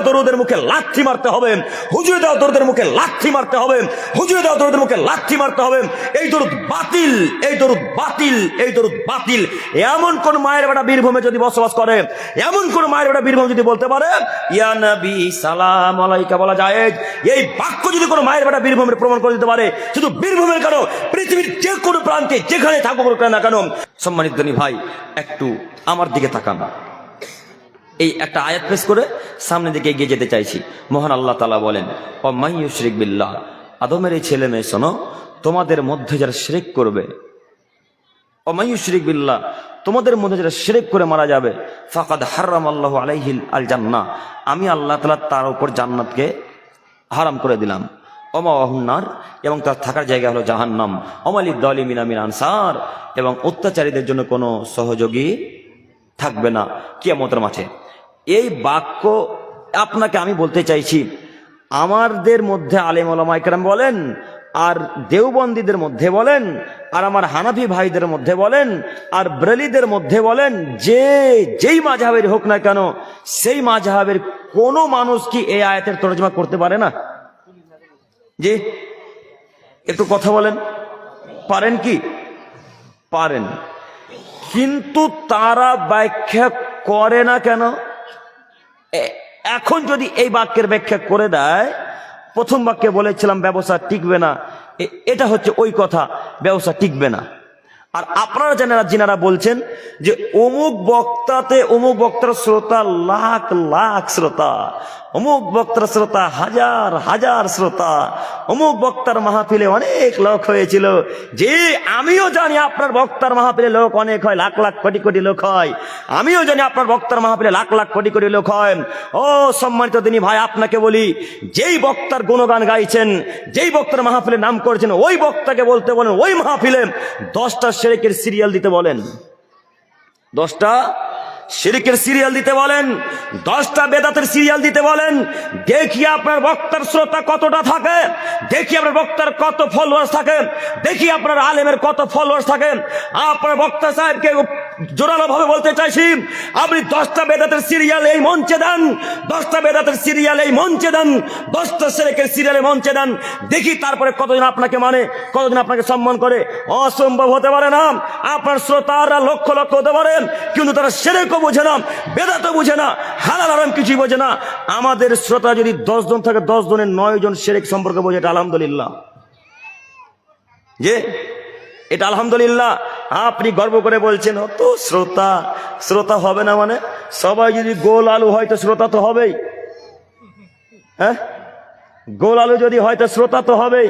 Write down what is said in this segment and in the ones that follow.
দেওয়া দরুদের মুখে লাথি মারতে হবে। হুজুরে দেওয়া দরুদের মুখে লাথি মারতে হবে। হুজুরে দেওয়া দরুদের মুখে লাথি মারতে হবে। এই দরুদ বাতিল, এই দরুদ বাতিল, এই দরুদ বাতিল। এমন কোন মায়ের বেটা বীরভূমে যদি বসবাস করে, এমন কোন মায়ের বেটা বীরভূম যদি বলতে পারে, ইয়া নবী সালাম আলাইকা বলা যায়। এই বাক্য যদি কোনো মায়ের বেটা বীরভূমের প্রমাণ করে দিতে পারে, শুধু বীরভূমের কেন? পৃথিবীর যে কোনো প্রান্তে যেখানে থাকুক না কেন। সম্মানিত ধনী ভাই, একটু আমার দিকে তাকান। এই একটা আয়াত পেশ করে সামনের দিকে এগিয়ে যেতে চাইছি। মহান আল্লাহ তালা বলেন ও মাইয়ুশরিক বিল্লাহ। আদমের এই ছেলে মেয়ে, শোনো, তোমাদের মধ্যে যারা শিরিক করবে ও মাইয়ুশরিক বিল্লাহ, তোমাদের মধ্যে যারা শিরিক করে মারা যাবে, ফাকাদ হারাম আল্লাহ আলাইহিল আল জান্না আমি আল্লাহ তালা তার উপর জান্নাতকে হারাম করে দিলাম। অমা অহন্নার এবং তার থাকার জায়গা হলো জাহান্নাম। অমালি দলি মিনামিন আনসার? এবং অত্যাচারীদের জন্য কোনো সহযোগী থাকবে না। কিয়ামতের মাঠে এই বাক্য আপনাকে আমি বলতে চাইছি। আমাদের মধ্যে আলেম ওলামাইকরাম বলেন, আর দেওবন্দীদের মধ্যে বলেন, আর আমার হানাফি ভাইদের মধ্যে বলেন, আর ব্রেলিদের মধ্যে বলেন, যে যেই মাঝহাবের হোক না কেন, সেই মাঝহাবের কোনো মানুষ কি এই আয়াতের তরজমা করতে পারে না? জি, একটু কথা বলেন। পারেন কি? পারেন। কিন্তু তারা ব্যাখ্যা করে না কেন? এখন যদি এই বাক্যের ব্যাখ্যা করে দেয়, প্রথম বাক্যে বলেছিলাম ব্যবসা টিকবে না। এটা হচ্ছে ওই কথা, ব্যবসা টিকবে না। আর আপনারা জানেন যিনারা বলছেন যে অমুক বক্তাতে অমুক বক্তার শ্রোতা, লাখ লাখ শ্রোতা। অমুক বক্তার শ্রোতা হাজার হাজার শ্রোতা। অমুক বক্তার মাহফিলে অনেক লোক হয়েছিল। যে আমিও জানি আপনার বক্তার মাহফিলে লোক অনেক হয়, লাখ লাখ, কোটি কোটি লোক হয়। আমিও জানি আপনার বক্তার মাহফিলে লাখ লাখ, কোটি কোটি লোক হয়। ও সম্মানিত দিনী ভাই, আপনাকে বলি, যেই বক্তার গুণগান গাইছেন, যেই বক্তার মাহফিলে নাম করেছেন, ওই বক্তাকে বলতে বলেন, ওই মাহফিলে দশটা সেরেকের সিরিয়াল দিতে বলেন। দশটা শিরিকের সিরিয়াল দিতে বলেন, দশটা বেদাতের সিরিয়াল দিতে বলেন, দেখি আপনার বক্তার শ্রোতা কতটা থাকে, দেখি আপনার বক্তার কত ফলোয়ার্স থাকে, দেখি আপনার আলেমের কত ফলোয়ার্স থাকে। আপনার বক্তা সাহেবকে জোরালো ভাবে বলতে চাইছি, আপনি দশটা বেদাতের সিরিয়াল এই মঞ্চে দেন, দশটা বেদাতের সিরিয়াল এই মঞ্চে দেন, দশটা সেরেকের সিরিয়ালে মঞ্চে দেন, দেখি তারপরে কতজন আপনাকে মানে কতজন আপনাকে সম্মান করে। অসম্ভব হতে পারে না, আপনার শ্রোতারা লক্ষ লক্ষ হতে পারেন, কিন্তু তারা সেরেকও বোঝে না বেদাতও বুঝে না, হালাল আরাম কিছুই বোঝে না। আমাদের শ্রোতা যদি দশ জন থাকে, দশ জনের নয় জন সেরেক সম্পর্কে বোঝে, এটা আলহামদুলিল্লাহ। যে? এটা আলহামদুলিল্লাহ। আপনি গর্ব করে বলছেন তো শ্রোতা শ্রোতা হবে না মানে? সবাই যদি গোল আলু হয় তো শ্রোতা তো হবেই। হ্যাঁ? গোল আলু যদি হয় তো শ্রোতা তো হবেই।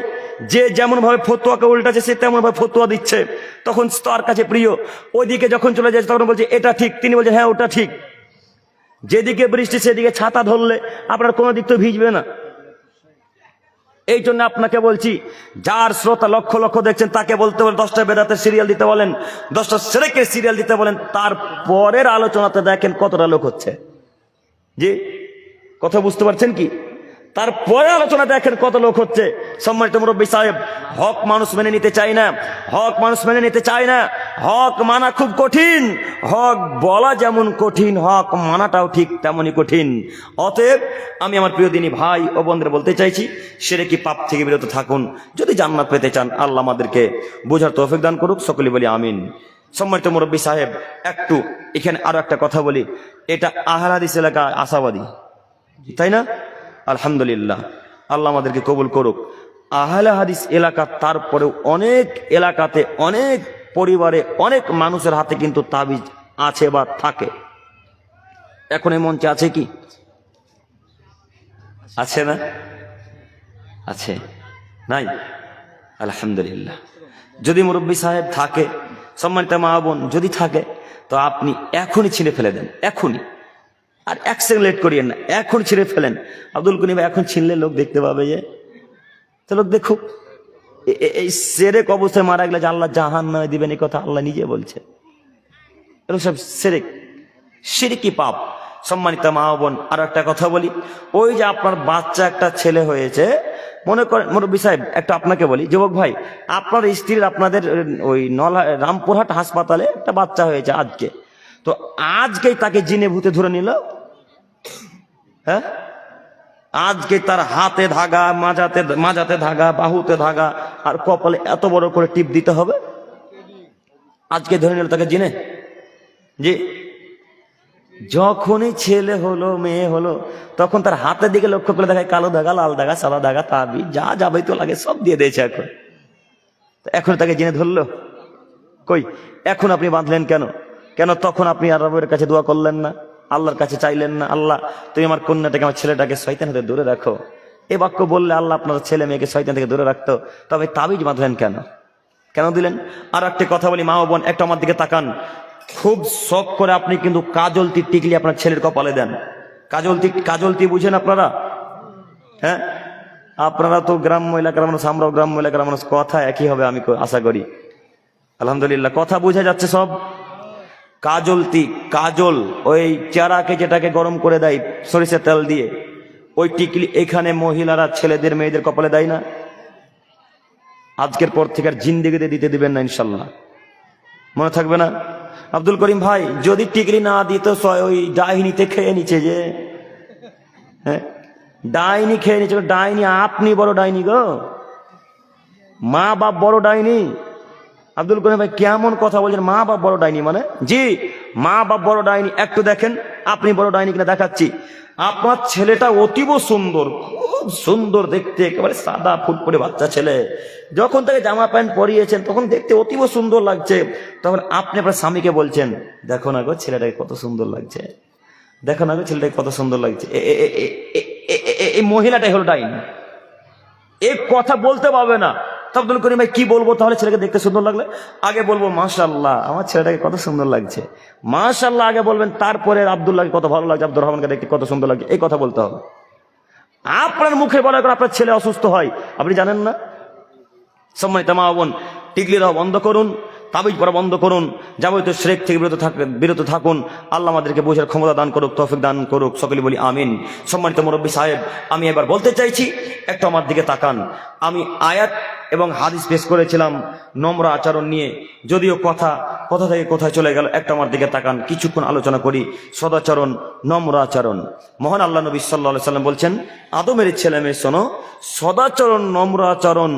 যে যেমন ভাবে ফতুয়াকে উল্টাছে সে তেমন ভাবে ফতুয়া দিচ্ছে। তখন তার কাছে প্রিয়, ওইদিকে যখন চলে যাচ্ছে তখন বলছে, এটা ঠিক। তিনি বলছে হ্যাঁ ওটা ঠিক। যেদিকে বৃষ্টি, সেদিকে ছাতা ধরলে আপনার কোনো দিক তো ভিজবে না। এই জন্য আপনাকে বলছি, যার শ্রোতা লক্ষ লক্ষ দেখছেন, তাকে বলতে বলেন, দশটা বেদাতের সিরিয়াল দিতে বলেন, দশটা সেরেকের সিরিয়াল দিতে বলেন তারপরের আলোচনাতে দেখেন কতটা লোক হচ্ছে। জি, কথা বুঝতে পারছেন কি? তারপরে আলোচনা দেখেন কত লোক হচ্ছে। সম্মানিত মুরব্বী সাহেব, হক মানুষ মেনে নিতে চায় না, হক মানুষ মেনে নিতে চায় না, হক মানা খুব কঠিন, হক বলা যেমন কঠিন, হক মানাটাও ঠিক তেমনই কঠিন। অতএব আমি আমার প্রিয় দিনী ভাই ও বোনদের বলতে চাইছি, সেরে কি পাপ থেকে বিরত থাকুন, যদি জান্নাত পেতে চান, আল্লাহ আমাদেরকে বোঝার তৌফিক দান করুক সকলে বলি আমিন। সম্মানিত মুরব্বী সাহেব, একটু এখানে আরও একটা কথা বলি, এটা আহারাদিস এলাকা আশাবাদী তাই না? আলহামদুলিল্লাহ। আল্লাহ আমাদেরকে কবুল করুক। আহলে হাদিস এলাকা তারপরেও অনেক এলাকাতে অনেক পরিবারে অনেক মানুষের হাতে কিন্তু তাবিজ আছে বা থাকে। এখন এই মঞ্চে আছে কি? আছে না? আছে। নাই? আলহামদুলিল্লাহ। যদি মুরব্বী সাহেব থাকে, সম্মানিত মা বোন যদি থাকে, তো আপনি এখনই ছিঁড়ে ফেলে দেন। এখনই। আর এক লেট করিয়েন না। এখন ছিঁড়ে ফেলেন। আব্দুল ভাই, এখন ছিনলে লোক দেখতে পাবে যে, তো লোক দেখুক এই সেরেক অবস্থায় মারা গেলে যে আল্লাহ জাহান নয় দিবেন এই কথা আল্লাহ নিজে বলছে। সব সেরেক পাপ। সম্মানিত মা বোন, আর একটা কথা বলি। ওই যে আপনার বাচ্চা একটা ছেলে হয়েছে, মনে করেন, মুরব্বী সাহেব, একটা আপনাকে বলি। যুবক ভাই, আপনার স্ত্রীর আপনাদের ওই নলা, রামপুরহাট হাসপাতালে একটা বাচ্চা হয়েছে আজকে। তো আজকেই তাকে জিনে ভূতে ধরে নিল হ্যাঁ? আজকে তার হাতে ধাগা মাজাতে মাজাতে ধাগা, বাহুতে ধাগা, আর কপালে এত বড় করে টিপ দিতে হবে? আজকে ধরে নিল তাকে জিনে? যে যখনই ছেলে হলো, মেয়ে হলো, তখন তার হাতের দিকে লক্ষ্য করে দেখায় কালো দাগা লাল দাগা সাদা দাগা তাবি, যা যাবে তো লাগে, সব দিয়ে দিয়েছে এখন। এখন তাকে জেনে ধরলো? কই? এখন আপনি বাঁধলেন কেন? কেন তখন আপনি আরবের কাছে দোয়া করলেন না? আল্লাহর কাছে চাইলেন না। আল্লাহ, তুমি আমার কন্যাটাকে, আমার ছেলেটাকে শয়তান হতে দূরে রাখো। এ বাক্য বললে আল্লাহ আপনার ছেলে মেয়েকে শয়তান থেকে দূরে রাখতো। তবে তাবিজ বাঁধলেন কেন? কেন দিলেন? আর একটা কথা বলি, মা বোন, একটা আমার দিকে তাকান। খুব শখ করে আপনি কিন্তু কাজলতি টিকলি আপনার ছেলের কপালে দেন। কাজলতি কাজলতি বুঝেন আপনারা? হ্যাঁ? আপনারা তো গ্রাম্য এলাকার মানুষ, আমরাও গ্রাম্য এলাকার মানুষ, কথা একই হবে আমি আশা করি। আলহামদুলিল্লাহ, কথা বোঝা যাচ্ছে সব। কাজলতি কাজল, ওই চারাকে যেটাকে গরম করে দেয় সরিষার তেল দিয়ে, ওই টিকলি এখানে মহিলারা ছেলেদের, মেয়েদের কপালে দেয় না। আজকের পর থেকে আর জিন্দিগিতে দিতে দিবেন না ইনশাল্লাহ। মনে থাকবে না? আব্দুল করিম ভাই, যদি টিকলি না দিত ওই ডাইনিতে খেয়ে নিচ্ছে যে। হ্যাঁ? ডাইনি খেয়ে নিচ্ছে ডাইনি আপনি বড় ডাইনি গো। মা বাপ বড় ডাইনি। আব্দুল করিম ভাই কেমন কথা বলছেন মা বাপ বড় ডাইনি মানে জি মা বাপ বড় ডাইনি একটু দেখেন আপনি বড় ডাইনি কিনা দেখাচ্ছি আপনার ছেলেটা অতীব সুন্দর খুব সুন্দর দেখতে একেবারে সাদা ফুটফুটে বাচ্চা ছেলে যখন তাকে জামা প্যান্ট পরিয়েছেন তখন দেখতে অতীব সুন্দর লাগছে তখন আপনি আপনার স্বামীকে বলছেন দেখো না গো ছেলেটাকে কত সুন্দর লাগছে দেখো না গো ছেলেটাকে কত সুন্দর লাগছে এই মহিলাটাই হলো ডাইনি এ কথা বলতে পারবে না আব্দুল করিম ভাই, কি বলব তাহলে ছেলেকে দেখতে সুন্দর লাগলে? আগে বলব মাশাল্লাহ আমার ছেলেটাকে কত সুন্দর লাগছে। মাশাল্লাহ আগে বলবেন, তারপরে আবদুল্লাহকে কত ভালো লাগছে, আব্দুর রহমানকে দেখতে কত সুন্দর লাগছে, এই কথা বলতে হবে। আপনার মুখে বলার করে আপনার ছেলে অসুস্থ হয়, আপনি জানেন না? সময় তেমা বোন টিকলি দেওয়া বন্ধ করুন তাবিজ পড়া বন্ধ করুন, যাবতীয় শ্রেক থেকে বিরত থাক, বিরত থাকুন। আল্লাহ আমাদেরকে বোঝার ক্ষমতা দান করুক, তৌফিক দান করুক। সকলে বলি আমিন। সম্মানিত মুরব্বী সাহেব, আমি এবার বলতে চাইছি, একটু আমার দিকে তাকান। আমি আয়াত এবং হাদিস পেশ করেছিলাম নম্র আচরণ নিয়ে, যদিও কথা, কোথা থেকে কোথায় চলে গেল একটা আমার দিকে তাকান। কিছুক্ষণ আলোচনা করি, সদাচরণ, নম্র আচরণ। মহান আল্লাহ নবী সাল্লাহ সাল্লাম বলছেন, আদমের ছেলে মেয়ে শোনো, সদাচরণ, নম্র আচরণ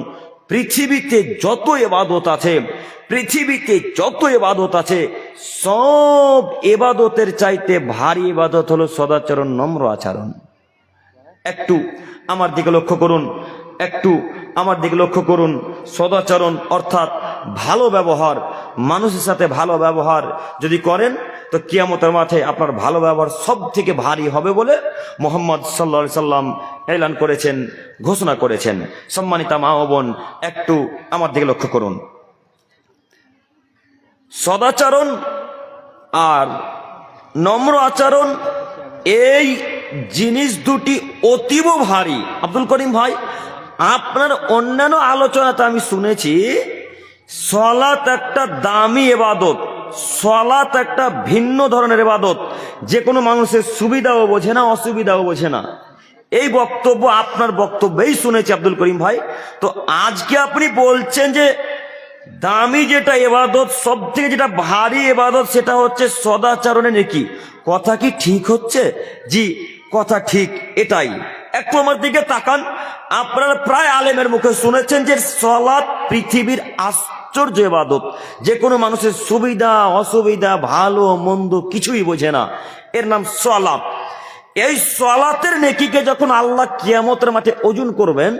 পৃথিবীতে যত এবাদত আছে, পৃথিবীতে যত এবাদত আছে, সব এবাদতের চাইতে ভারী এবাদত হলো সদাচরণ, নম্র আচরণ। একটু আমার দিকে লক্ষ্য করুন, একটু আমার দিকে লক্ষ্য করুন। সদাচরণ অর্থাৎ ভালো ব্যবহার মানুষের সাথে ভালো ব্যবহার যদি করেন, তো কিয়ামতের মাঠে আপনার ভালো ব্যবহার সব থেকে ভারী হবে বলে মোহাম্মদ সাল্লা সাল্লাম এলান করেছেন, ঘোষণা করেছেন। সম্মানিতা মা বোন, একটু আমার দিকে লক্ষ্য করুন। সদাচরণ আর নম্র আচরণ, এই জিনিস দুটি অতীব ভারী। আব্দুল করিম ভাই, আপনার অন্যান্য আলোচনাতে আমি শুনেছি সলাত একটা দামি এবাদত, সলাত একটা ভিন্ন ধরনের এবাদত। যে কোনো মানুষের সুবিধাও বোঝে না, অসুবিধাও বোঝে না। এই বক্তব্য আপনার বক্তব্যেই শুনেছি আব্দুল করিম ভাই। তো আজকে আপনি বলছেন যে, দামি যেটা এবাদত সব থেকে যেটা ভারী এবাদত সেটা হচ্ছে সদাচরণে নাকি। কথা কি ঠিক হচ্ছে? জি, কথা ঠিক, এটাই। একটু আমার দিকে তাকান। আপনারা প্রায় আলেমের মুখে শুনেছেন যে সলাৎ পৃথিবীর আশ্চর্য এবাদত। যে কোনো মানুষের সুবিধা, অসুবিধা, ভালো, মন্দ কিছুই বোঝে না। এর নাম সলাৎ এই সলাতের নেকিকে যখন আল্লাহ কিয়ামতের মাঠে ওজন করবেন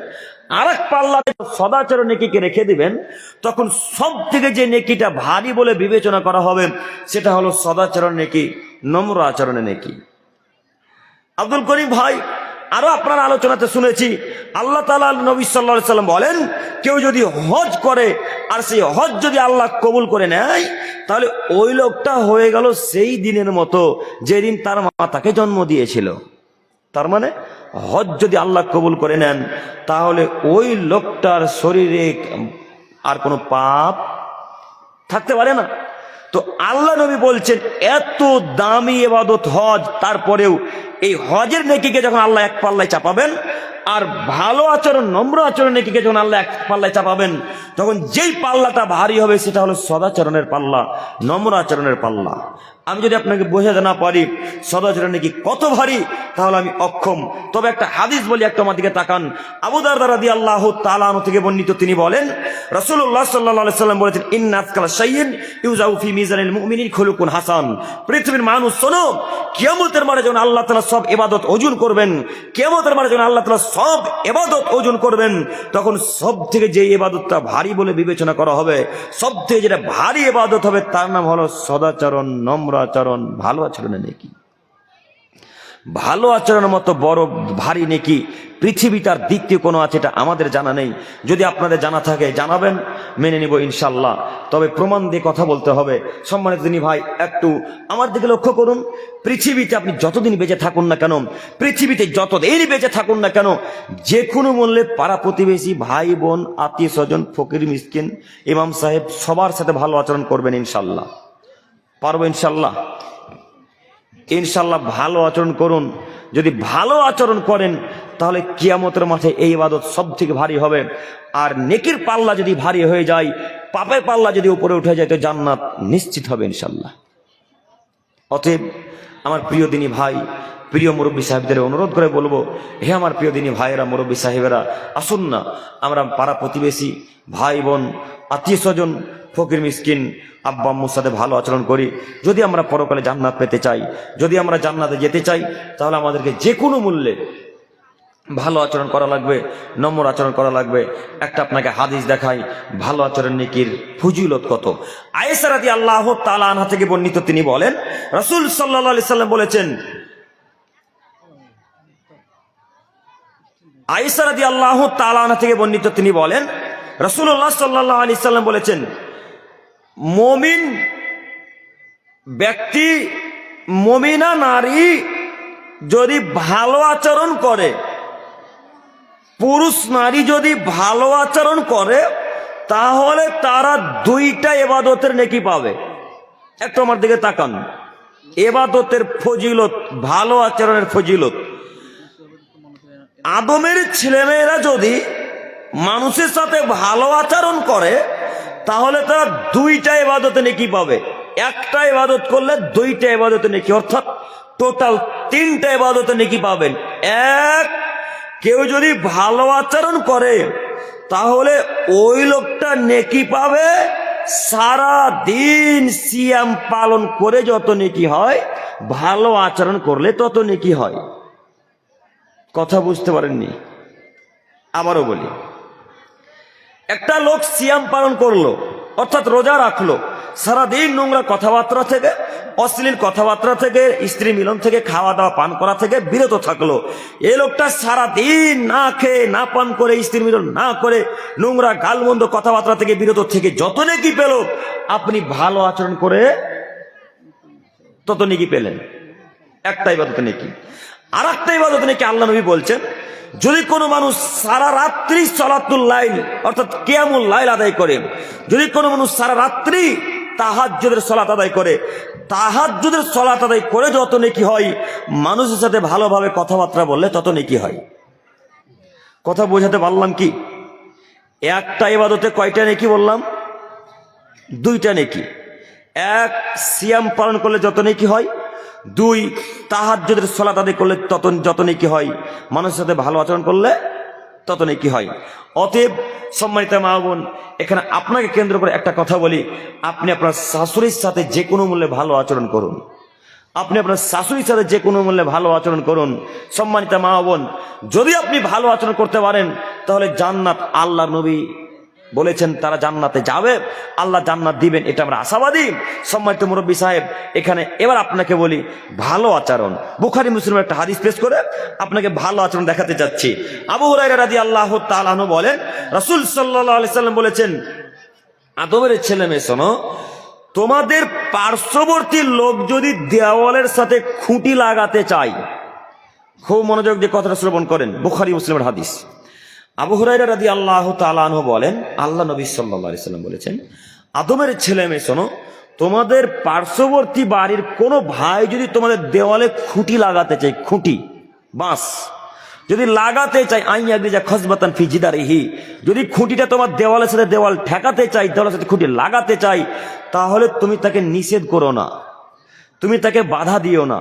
আর এক পাল্লা সদাচরণ নেকিকে রেখে দিবেন, তখন সব থেকে যে নেকিটা ভারী বলে বিবেচনা করা হবে, সেটা হলো সদাচরণ নেকি, নম্র আচরণে নেকি। আব্দুল করিম ভাই আরও আপনার আলোচনাতে শুনেছি, আল্লাহ তালা নবী সাল্লা সাল্লাম বলেন, কেউ যদি হজ করে, আর সেই হজ যদি আল্লাহ কবুল করে নেয়, তাহলে ওই লোকটা হয়ে গেল সেই দিনের মতো যেদিন তার মা তাকে জন্ম দিয়েছিল। তার মানে হজ যদি আল্লাহ কবুল করে নেন, তাহলে ওই লোকটার শরীরে আর কোনো পাপ থাকতে পারে না। তো আল্লাহ নবী বলছেন, এত দামি এবাদত হজ, তারপরেও এই হজের নেকিকে যখন আল্লাহ এক পাল্লায় চাপাবেন, আর ভালো আচরণ, নম্র আচরণ নেকিকে যখন আল্লাহ এক পাল্লায় চাপাবেন, তখন যেই পাল্লাটা ভারী হবে, সেটা হলো সদাচরণের পাল্লা, নম্র আচরণের পাল্লা। আমি যদি আপনাকে বোঝাতে না পারি সদাচরণ নাকি কত ভারী, তাহলে আমি অক্ষম। তবে একটা হাদিস বলি, একটা আমার দিকে তাকান। আবুদার দারাদি আল্লাহ তালানো থেকে বর্ণিত তিনি বলেন রসুল্লাহ সাল্লাহ সাল্লাম বলেছেন ইন্নাজকাল সাইয়েন ইউজাউফি মিজানিল মুমিনিন খুলুকুন হাসান। পৃথিবীর মানুষ, শোনো, কিয়ামতের মারে যখন আল্লাহ তালা সব এবাদত ওজন করবেন, কিয়ামতের মারে যখন আল্লাহ তালা সব এবাদত ওজন করবেন, তখন সব থেকে যে এবাদতটা ভারী বলে বিবেচনা করা হবে সব থেকে যেটা ভারী এবাদত হবে, তার নাম হলো সদাচরণ, নম্র আচরণ, ভালো আচরণে নাকি। ভালো আচরণের মতো বড়, ভারী নেকি পৃথিবী তার দ্বিতীয় কোনো আছে, এটা আমাদের জানা নেই। যদি আপনাদের জানা থাকে, জানাবেন, মেনে নিব ইনশাল্লাহ তবে প্রমাণ দিয়ে কথা বলতে হবে। সম্মানিত তিনি ভাই, একটু আমার দিকে লক্ষ্য করুন। পৃথিবীতে আপনি যতদিন বেঁচে থাকুন না কেন, পৃথিবীতে যতদিন বেঁচে থাকুন না কেন, যে কোনো মূল্যে পাড়া প্রতিবেশী ভাই, বোন, আত্মীয় স্বজন, ফকির, মিসকিন, ইমাম সাহেব সবার সাথে ভালো আচরণ করবেন ইনশাল্লাহ পারব ইনশাল্লাহ। ইনশাল্লাহ ভালো আচরণ করুন। যদি ভালো আচরণ করেন, তাহলে কিয়ামতের মাঠে এই ইবাদত সব থেকে ভারী হবে। আর নেকির পাল্লা যদি ভারী হয়ে যায়, পাপের পাল্লা যদি উপরে উঠে যায়, তো জান্নাত নিশ্চিত হবে ইনশাল্লাহ। অতএব আমার প্রিয় দিনী ভাই, প্রিয় মুরব্বী সাহেবদের অনুরোধ করে বলব, হে আমার প্রিয় দিনী ভাইয়েরা, মুরব্বী সাহেবেরা, আসুন না, আমরা পাড়া প্রতিবেশী, ভাই বোন, আত্মীয় স্বজন ফকির মিসকিন আব্বা আম্মুর সাথে ভালো আচরণ করি, যদি আমরা পরকালে জান্নাত পেতে চাই, যদি আমরা জান্নাতে যেতে চাই, তাহলে আমাদেরকে যে কোনো মূল্যে ভালো আচরণ করা লাগবে, নম্র আচরণ করা লাগবে। একটা আপনাকে হাদিস দেখাই, ভালো আচরণ নেকির ফুজিলত কত? আয়েসারাদি আল্লাহ তালা আনহা থেকে বর্ণিত তিনি বলেন, রসুল সাল্লাহ আলি সাল্লাম বলেছেন আয়েসারাদি আল্লাহ তালা আনহা থেকে বর্ণিত তিনি বলেন রসুল্লাহ সাল্লাহ আলি সাল্লাম বলেছেন মমিন ব্যক্তি, মমিনা নারী যদি ভালো আচরণ করে, পুরুষ নারী যদি ভালো আচরণ করে, তাহলে তারা দুইটা এবাদতের নেকি পাবে। একটু আমার দিকে তাকান। এবাদতের ফজিলত, ভালো আচরণের ফজিলত। আদমের ছেলেমেয়েরা যদি মানুষের সাথে ভালো আচরণ করে তাহলে তারা দুইটা এবাদতে নেকি পাবে। একটা এবাদত করলে দুইটা এবাদতে নেকি, অর্থাৎ টোটাল তিনটা এবাদতে নেকি পাবেন। এক, কেউ যদি ভালো আচরণ করে, তাহলে ওই লোকটা নেকি পাবে। সারা দিন সিয়াম পালন করে যত নেকি হয়, ভালো আচরণ করলে তত নেকি হয়। কথা বুঝতে পারেননি? আবারও বলি। একটা লোক সিয়াম পালন করল, অর্থাৎ রোজা রাখল। সারাদিন নোংরা কথাবার্তা থেকে, অশ্লীল কথাবার্তা থেকে, স্ত্রী মিলন থেকে খাওয়া দাওয়া পান করা থেকে বিরত থাকল। এই লোকটা সারাদিন না খেয়ে, না পান করে, স্ত্রী মিলন না করে, নোংরা, গালমন্দ কথাবার্তা থেকে বিরত থেকে যত নাকি পেল, আপনি ভালো আচরণ করে তত নাকি পেলেন। একটা ইবাদত নাকি। আর একটা ইবাদত নাকি আল্লাহ নবী বলছেন যদি কোনো মানুষ সারা রাত্রি সলাতুল লাইল, অর্থাৎ কেয়ামুল লাইল আদায় করে, যদি কোনো মানুষ সারা রাত্রি তাহাজ্জুদের সলাত আদায় করে, তাহাজ্জুদের সলাত আদায় করে যত নেকি হয়, মানুষের সাথে ভালোভাবে কথাবার্তা বললে তত নেকি হয়। কথা বোঝাতে পারলাম কি? একটা ইবাদতে কয়টা নেকি বললাম? দুইটা নেকি। এক, সিয়াম পালন করলে যত নেকি হয় দুই, তাহাজ্জুদের সলাত আদায় করলে তত যত নেকি হয়, মানুষের সাথে ভালো আচরণ করলে তত নেকি হয়। অতএব সম্মানিত মা বোন, এখানে আপনাকে কেন্দ্র করে একটা কথা বলি। আপনি আপনার শাশুড়ির সাথে যে কোনো মূল্যে ভালো আচরণ করুন। আপনি আপনার শাশুড়ির সাথে যে কোনো মূল্যে ভালো আচরণ করুন। সম্মানিত মা বোন, যদি আপনি ভালো আচরণ করতে পারেন, তাহলে জান্নাত আল্লাহ নবী বলেছেন, তারা জান্নাতে যাবে, আল্লাহ জান্নাত দিবেন। এটা আমরা আশাবাদী। সম্মানিত মুরব্বী সাহেব, এখানে এবার আপনাকে বলি, ভালো আচরণ। বুখারি, মুসলিমের একটা হাদিস পেশ করে আপনাকে ভালো আচরণ দেখাতে চাচ্ছি আবু হুরাইরা আল্লাহ তালানু বলেন, রাসূল সাল্লাম বলেছেন, আদমের ছেলে মেয়ে, শোনো, তোমাদের পার্শ্ববর্তী লোক যদি দেওয়ালের সাথে খুঁটি লাগাতে চায়, খুব মনোযোগ দিয়ে কথাটা শ্রবণ করেন, বুখারি, মুসলিমের হাদিস। আবু হুরাইরা রাদি আল্লাহ তালাহ বলেন, আল্লাহ নবী সাল্লাহ সাল্লাম বলেছেন, আদমের ছেলে মেয়ে, শোনো, তোমাদের পার্শ্ববর্তী বাড়ির কোনো ভাই যদি তোমাদের দেওয়ালে খুঁটি লাগাতে চাই খুঁটি, বাঁশ, যদি লাগাতে চাই আই যা খসবাতান ফিজিদারিহি যদি খুঁটিটা তোমার দেওয়ালের সাথে দেওয়াল ঠেকাতে চাই দেওয়ালের সাথে খুঁটি লাগাতে চাই তাহলে তুমি তাকে নিষেধ করো না। তুমি তাকে বাধা দিও না।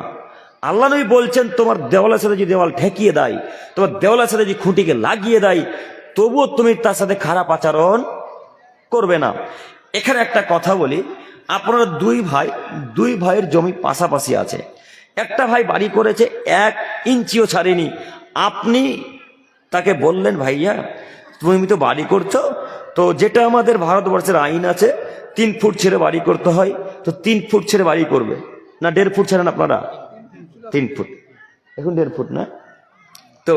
আল্লাহ নবী বলছেন, তোমার দেওয়ালের সাথে যদি দেওয়াল ঠেকিয়ে দেয়, তোমার দেওয়ালের সাথে যদি খুঁটিকে লাগিয়ে দেয়, তবুও তুমি তার সাথে খারাপ আচরণ করবে না। এখানে একটা কথা বলি, আপনারা দুই ভাই, দুই ভাইয়ের জমি পাশাপাশি আছে। একটা ভাই বাড়ি করেছে, এক ইঞ্চিও ছাড়েনি। আপনি তাকে বললেন, ভাইয়া, তুমি তো বাড়ি করছ, তো যেটা আমাদের ভারতবর্ষের আইন আছে, তিন ফুট ছেড়ে বাড়ি করতে হয়, তো তিন ফুট ছেড়ে বাড়ি করবে। না, দেড় ফুট ছেড়েন আপনারা? তিন ফুট। এখন দেড় ফুট না? তো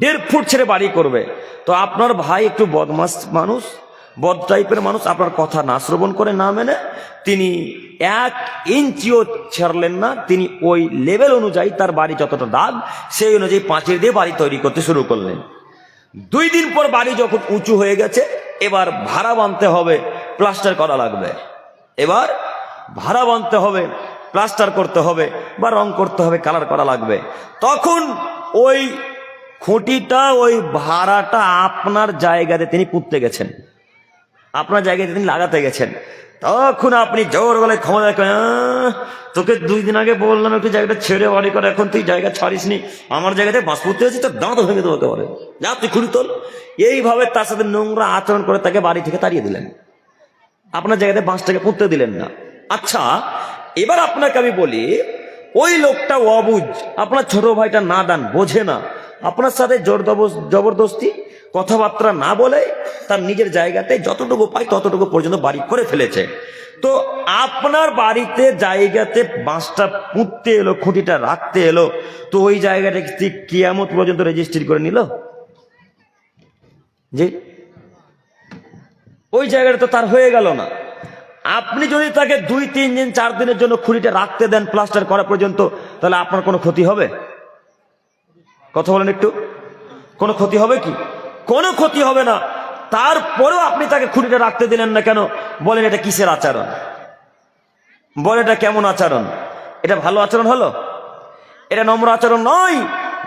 দেড় ফুট ছেড়ে বাড়ি করবে। তো আপনার ভাই একটু বদমাস মানুষ, বদ টাইপের মানুষ, আপনার কথা না শ্রবণ করে না মেনে তিনি এক ইঞ্চিও ছাড়লেন না। তিনি ওই লেভেল অনুযায়ী তার বাড়ি যতটা দাগ, সেই অনুযায়ী পাঁচিল দিয়ে বাড়ি তৈরি করতে শুরু করলেন। দুই দিন পর বাড়ি যখন উঁচু হয়ে গেছে, এবার ভাড়া বানতে হবে, প্লাস্টার করা লাগবে। এবার ভাড়া বানতে হবে। প্লাস্টার করতে হবে বা রং করতে হবে, কালার করা লাগবে। তখন ওই খুঁটিটা, ওই ভাড়াটা আপনার জায়গাতে তিনি পুঁততে গেছেন। আপনার জায়গায় তিনি লাগাতে গেছেন। তখন আপনি জোর গলায় ক্ষমা দেখেন তোকে দুই দিন আগে বললাম একটু জায়গাটা ছেড়ে বাড়ি করে, এখন তুই জায়গা ছাড়িসনি। আমার জায়গাতে বাঁশ পুঁততে হয়েছে, তোর দাঁত ভেঙে দেবো পারে যা, তুই খুঁড়ি তোল। এইভাবে তার সাথে নোংরা আচরণ করে তাকে বাড়ি থেকে তাড়িয়ে দিলেন। আপনার জায়গাতে বাঁশটাকে পুঁততে দিলেন না। আচ্ছা এবার আপনাকে আমি বলি, ওই লোকটা অবুজ। আপনার ছোট ভাইটা না দান, বোঝে না। আপনার সাথে জোর জবরদস্তি কথাবার্তা না বলে তার নিজের জায়গাতে যতটুকু পায় ততটুকু পর্যন্ত বাড়ি করে ফেলেছে। তো আপনার বাড়িতে জায়গাতে বাঁশটা পুঁততে এলো, খুঁটিটা রাখতে এলো, তো ওই জায়গাটা কিয়ামত পর্যন্ত রেজিস্ট্রি করে নিল? জি। ওই জায়গাটা তো তার হয়ে গেল না। আপনি যদি তাকে দুই, তিন দিন, চার দিনের জন্য খুঁড়িটা রাখতে দেন, প্লাস্টার করা পর্যন্ত, তাহলে আপনার কোনো ক্ষতি হবে? কথা বলেন একটু। কোনো ক্ষতি হবে কি? কোনো ক্ষতি হবে না। তারপরেও আপনি তাকে খুঁড়িটা রাখতে দিলেন না কেন? বলেন এটা কিসের আচরণ? বলেন এটা কেমন আচরণ? এটা ভালো আচরণ হলো? এটা নম্র আচরণ নয়।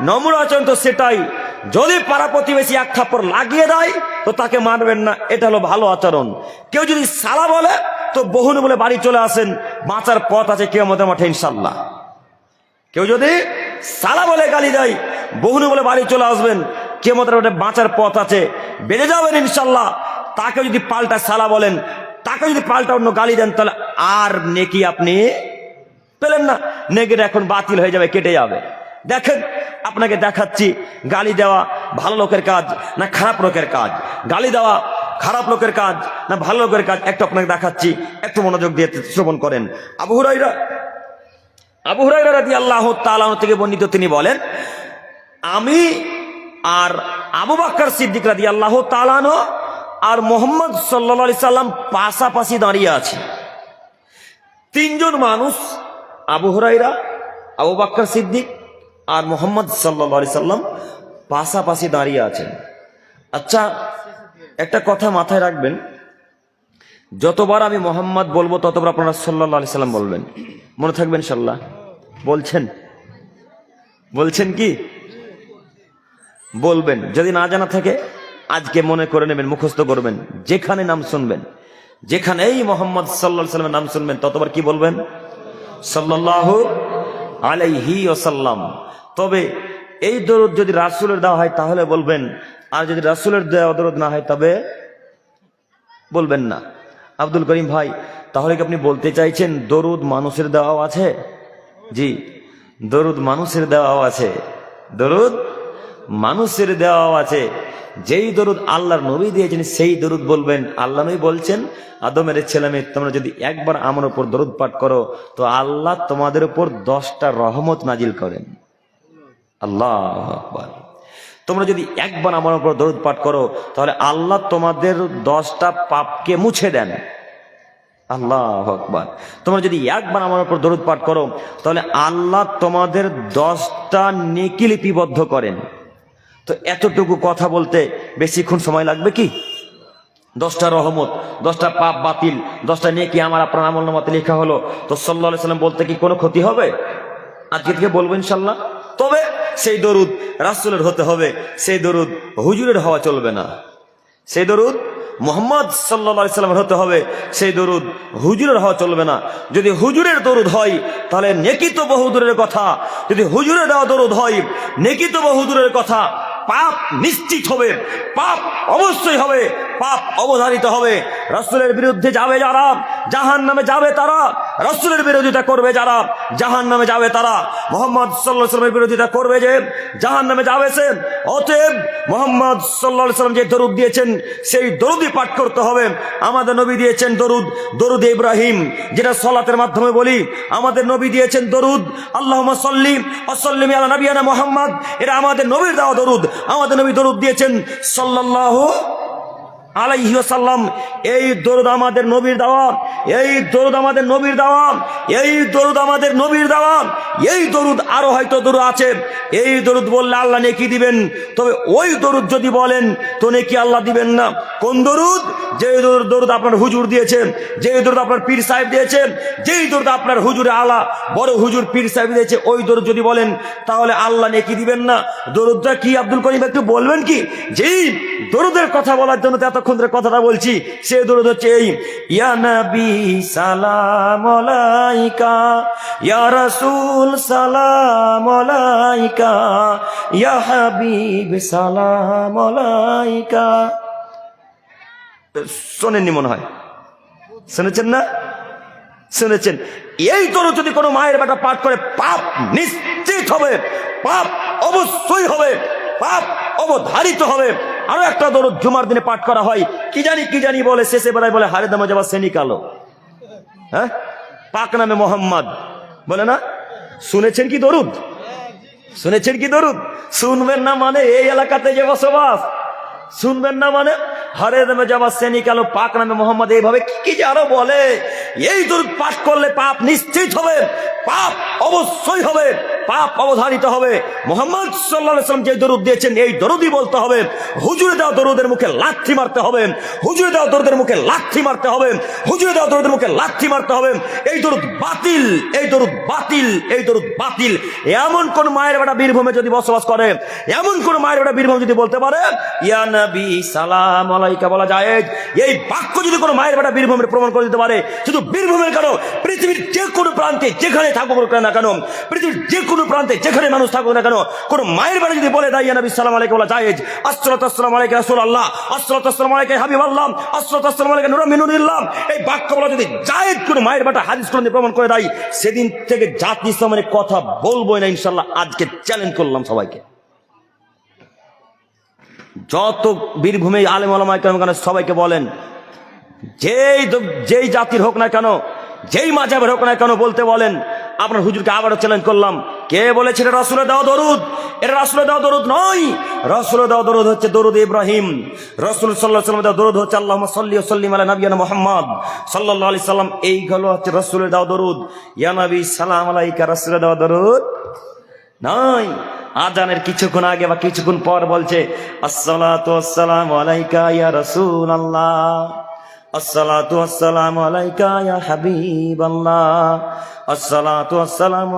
নম্র আচরণ তো সেটাই। যদি পাড়া প্রতিবেশী এক থাপ্পড় লাগিয়ে দেয়, তো তাকে মারবেন না। এটা হলো ভালো আচরণ। কেউ যদি সালা বলে, তো বহুন বলে বাড়ি চলে আসেন। বাঁচার পথ আছে কেউ মধ্যে মাঠে ইনশাল্লাহ কেউ যদি সালা বলে গালি দেয়, বহুনু বলে বাড়ি চলে আসবেন। কেউ মতো ওটা বাঁচার পথ আছে। বেড়ে যাবেন ইনশাল্লাহ তাকে যদি পাল্টা সালা বলেন তাকে যদি পাল্টা অন্য গালি দেন, তাহলে আর নেকি আপনি পেলেন না। নেকিটা এখন বাতিল হয়ে যাবে, কেটে যাবে। দেখেন, আপনাকে দেখাচ্ছি, গালি দেওয়া ভালো লোকের কাজ না খারাপ লোকের কাজ? গালি দেওয়া খারাপ লোকের কাজ না ভালো লোকের কাজ? একটু আপনাকে দেখাচ্ছি, একটু মনোযোগ দিয়ে শ্রবণ করেন। আবু হুরাইরা আবু হুরাইরা রাদিয়াল্লাহু তাআলা থেকে বর্ণিত তিনি বলেন, আমি আর আবু বাক্কর সিদ্দিক রাদিয়াল্লাহু তাআলা আনহু আর মোহাম্মদ আলাইহি সাল্লাম পাশাপাশি দাঁড়িয়ে আছি। তিনজন মানুষ, আবু হুরাইরা আবু বাক্কর সিদ্দিক আর মোহাম্মদ আলাইহি সাল্লাম পাশাপাশি দাঁড়িয়ে আছেন। আচ্ছা একটা কথা মাথায় রাখবেন। যতবার আমি মোহাম্মদ বলব, ততবার আপনারা সাল্লাহ আলি সাল্লাম বলবেন। মনে থাকবেন সাল্লাহ বলছেন। বলছেন কি? বলবেন। যদি না জানা থাকে, আজকে মনে করে নেবেন, মুখস্থ করবেন। যেখানে নাম শুনবেন যেখানে এই মোহাম্মদ সাল্লাহ সাল্লামের নাম শুনবেন, ততবার কি বলবেন? সাল্লাহ আলাইহি ওসাল্লাম তবে এই দরদ যদি রাসুলের দেওয়া হয়, তাহলে বলবেন, আর যদি রাসুলের দেওয়া দরদ না হয়, তবে বলবেন না। আব্দুল করিম ভাই, তাহলে কি আপনি বলতে চাইছেন, দরুদ মানুষের দেওয়াও আছে? জি, দরুদ মানুষের দেওয়াও আছে। দরুদ মানুষের দেওয়াও আছে। যেই দরুদ আল্লাহর নবী দিয়েছেন, সেই দরুদ বলবেন। আল্লাহ নবী বলছেন, আদমের ছেলে মেয়ে, তোমরা যদি একবার আমার উপর দরুদ পাঠ করো, তো আল্লাহ তোমাদের উপর দশটা রহমত নাজিল করেন। আল্লাহ আকবার। তোমরা যদি একবার আমার উপর দরুদ পাঠ করো, তাহলে আল্লাহ তোমাদের দশটা পাপকে মুছে দেন। আল্লাহ আকবার। তোমরা যদি একবার আমার উপর দরুদ পাঠ করো, তাহলে আল্লাহ তোমাদের দশটা নেকি লিপিবদ্ধ করেন। তো এতটুকু কথা বলতে বেশিক্ষণ সময় লাগবে কি? দশটা রহমত, দশটা পাপ বাতিল, দশটা নেকি আমার আপনার আমল নামাতে লেখা হলো। তো সাল্লাহ সাল্লাম বলতে কি কোনো ক্ষতি হবে? আজকে থেকে বলব ইনশাল্লাহ তবে সেই দরুদ রাসুলের হতে হবে। সেই দরুদ হুজুরের হওয়া চলবে না। সেই দরুদ মোহাম্মদ সাল্লা সাল্লামের হতে হবে। সেই দরুদ হুজুরের হওয়া চলবে না। যদি হুজুরের দরুদ হয়, তাহলে নেকিত বহুদূরের কথা। যদি হুজুরের দেওয়া দরুদ হয় নেকিত বহুদূরের কথা। পাপ নিশ্চিত হবে। পাপ অবশ্যই হবে। পাপ অবধারিত হবে। রসুলের বিরুদ্ধে যাবে যারা জাহান নামে যাবে তারা। রসুলের বিরোধিতা করবে যারা জাহান নামে যাবে তারা। মোহাম্মদ সাল্লাহ সাল্লামের বিরোধিতা করবে যে জাহান নামে যাবে সে অতএব মোহাম্মদ সাল্লাহ সাল্লাম যে দরুদ দিয়েছেন, সেই দরুদই পাঠ করতে হবে। আমাদের নবী দিয়েছেন দরুদ দরুদ ইব্রাহিম, যেটা সলাতের মাধ্যমে বলি। আমাদের নবী দিয়েছেন দরুদ আল্লাহ সাল্লিম অসল্লিম আলা নবিয়ানা মোহাম্মদ। এটা আমাদের নবীর দেওয়া দরুদ। আমাদের নবী দরুদ দিয়েছেন সাল্লাল্লাহু আলাইহি ওয়াসাল্লাম, এই দরুদ আমাদের নবীর দেওয়া এই দরুদ আমাদের নবীর দেওয়া এই দরুদ আমাদের নবীর দেওয়া এই দরুদ আরও হয়তো দরুদ আছে। এই দরুদ বললে আল্লাহ নেকি দিবেন, তবে ওই দরুদ যদি বলেন, তো নেকি আল্লাহ দিবেন না। কোন দরুদ? যে দরুদ দরুদ আপনার হুজুর দিয়েছেন যে দরুদ আপনার পীর সাহেব দিয়েছেন, যেই দরুদ আপনার হুজুরে আলা, বড় হুজুর পীর সাহেব দিয়েছে, ওই দরুদ যদি বলেন, তাহলে আল্লাহ নেকি দিবেন না। দরুদটা কি, আব্দুল করিম, একটু বলবেন কি? যেই দরুদের কথা বলার জন্য তো এতক্ষণ ধরে কথাটা বলছি, সে দরুদ হচ্ছে এই, ইয়া নবী সালাম আলাইকা, ইয়া রাসূল সালাম আলাইকা, ইয়া হাবিব সালাম আলাইকা। মনে হয়? শুনেছেন না? শুনেছেন। এই তোর যদি কোনো মায়ের বেটা পাঠ করে, পাপ নিশ্চিত হবে, পাপ অবশ্যই হবে, পাপ অবধারিত হবে। আরও একটা দরুদ জুমার দিনে পাঠ করা হয়। কি জানি কি জানি বলে, শেষে বেলায় বলে, হারে দামা যাবা শ্রেণি কালো। হ্যাঁ? পাক নামে মোহাম্মদ। বলে না? শুনেছেন কি দরুদ? শুনেছেন কি দরুদ? শুনবেন না মানে এই এলাকাতে যে বসবাস। শুনবেন না মানে হরে দেমে যাবা শ্রেণি কালো, পাক নামে মোহাম্মদ। এইভাবে কি কি যে আরও বলে? এই দরুদ পাঠ করলে পাপ নিশ্চিত হবে, পাপ অবশ্যই হবে। পাপ অবধারিত হবে। মোহাম্মদ সাল্লাম যে দরুদ দিয়েছেন, এই দরুদই বলতে হবে, হুজুরে দেওয়া দরুদের মুখে লাথি মারতে হবে, হুজুরে দেওয়া দরুদের মুখে লাথি মারতে হবে, হুজুরে দেওয়া দরুদের মুখে লাথি মারতে হবে, এই দরুদ বাতিল, এই দরুদ বাতিল, এই দরুদ বাতিল। এমন কোন মায়ের বেটা বীরভূমে যদি বসবাস করে, এমন কোন মায়ের বেটা বীরভূম যদি বলতে পারে, ইয়া নবী সালাম আলাইকা বলা যায়। এই বাক্য যদি কোনো মায়ের বেটা বীরভূমের প্রমাণ করে দিতে পারে, শুধু বীরভূমের কেন, পৃথিবীর যে কোনো প্রান্তে যেখানে থাকুক না কেন, পৃথিবীর যে কোনো প্রান্তে, যেখানে মানুষ থাকুক না কেন, কোন মায়ের বেটা যদি বলে দেয়, ইয়া নবী, সালাম আলাইকা বলা যায় আসসালাত আসসালাম আলাইকা রাসূল আল্লাহ আসসালাত আসসালাম আলাইকা হাবিব আল্লাহ, আসসালাত আসসালাম আলাইকা নূর মিনুল্লাহ এই বাক্য বলা যদি জায়েজ কোনো মায়ের বেটা হাদিস কোন প্রমাণ করে দেয়, সেদিন থেকে জাতি ইসলামের কথা বলবোই না ইনশাল্লাহ আজকে চ্যালেঞ্জ করলাম সবাইকে। যত বীরভূমে আলেম আলমায় কেন সবাইকে বলেন, যেই যেই জাতির হোক না কেন, যেই মাঝাবের হোক না কেন বলতে বলেন আপনার হুজুরকে আবারও চ্যালেঞ্জ করলাম। কে বলেছে এটা রসুলের দেওয়া দরুদ? এটা রসুলের দেওয়া দরুদ নয়। রসুলের দেওয়া দরুদ হচ্ছে দরুদ ইব্রাহিম। রসুল সাল্লাহ সাল্লাম দেওয়া দরুদ হচ্ছে আল্লাহ সাল্লি সাল্লিম আলা নবিয়ানা মোহাম্মদ সাল্লাহ আলি সাল্লাম এইগুলো হচ্ছে রসুলের দেওয়া দরুদ। ইয়া নবী, সালাম আলাইকা, রসুলের দেওয়া দরুদ নাই। আজানের কিছুক্ষণ আগে বা কিছুক্ষণ পর বলছে আসসালামু আলাইকা ইয়া রাসূলুল্লাহ। আসসালাতু হাবিবাল্লাহ। আসসালাতু আসসালামু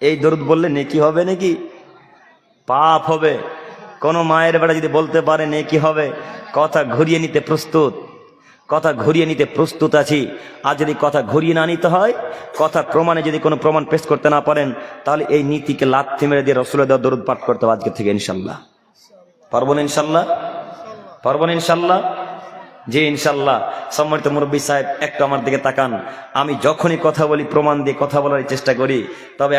এই দরুদ বললে নেকি হবে নাকি? পাপ হবে। কোনো মায়ের বেড়া যদি বলতে পারে নেকি হবে, কথা ঘুরিয়ে নিতে প্রস্তুত। কথা ঘুরিয়ে নিতে প্রস্তুত আছি। আর যদি কথা ঘুরিয়ে না নিতে হয় কথা প্রমাণে যদি কোনো প্রমাণ পেশ করতে না পারেন, তাহলে এই নীতিকে লাথি মেরে দিয়ে রসুলের দেওয়া দরুদ পাঠ করতে হবে আজকে থেকে ইনশাল্লাহ। পারব না ইনশাল্লাহ? পারব না ইনশাল্লাহ? জি, ইনশাল্লাহ। সম্মানিত মুরব্বী সাহেব, একটু আমার দিকে তাকান। আমি যখনই কথা বলি, প্রমাণ দিয়ে কথা বলার চেষ্টা করি। তবে